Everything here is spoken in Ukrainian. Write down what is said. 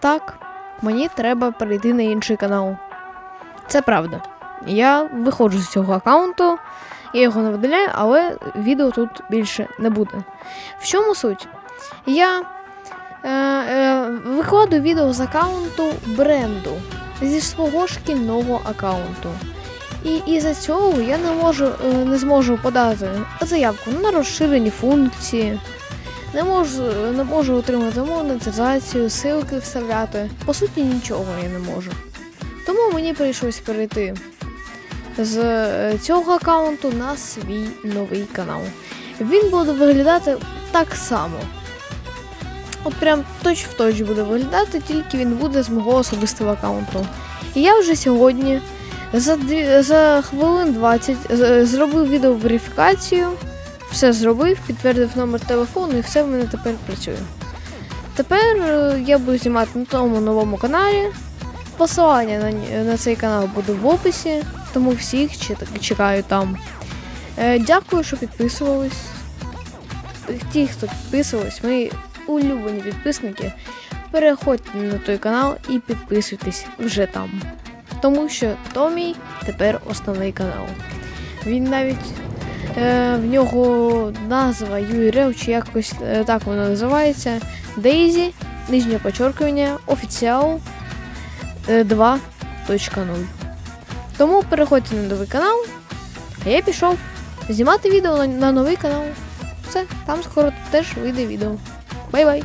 Так, мені треба перейти на інший канал. Це правда. Я виходжу з цього аккаунту, я його не видаляю, але відео тут більше не буде. В чому суть? Я е, е, викладу відео з аккаунту бренду зі свого шкільного аккаунту. І із-за цього я не можу е, не зможу подати заявку на розширені функції, не можу, не можу отримати монетизацію, ссылки вставляти. По суті, нічого я не можу. Тому мені прийшлось перейти з е, цього аккаунту на свій новий канал. Він буде виглядати так само. От прям точ в точ буде виглядати, тільки він буде з мого особистого аккаунту. І я вже сьогодні за, дві, за хвилин 20 з- зробив відеоверифікацію, все зробив, підтвердив номер телефону і все в мене тепер працює. Тепер е, я буду знімати на тому новому каналі. Посилання на, на цей канал буде в описі, тому всіх чекаю там. Е, дякую, що підписувались. Ті, хто підписувались, мої улюблені підписники, переходьте на той канал і підписуйтесь вже там. Тому що то мій тепер основний канал. Він навіть в нього назва URL, чи якось е, так вона називається. Daisy, нижнє подчеркування, офіціал е, 2.0. Тому переходьте на новий канал, а я пішов знімати відео на новий канал. Все, там скоро теж вийде відео. Бай-бай!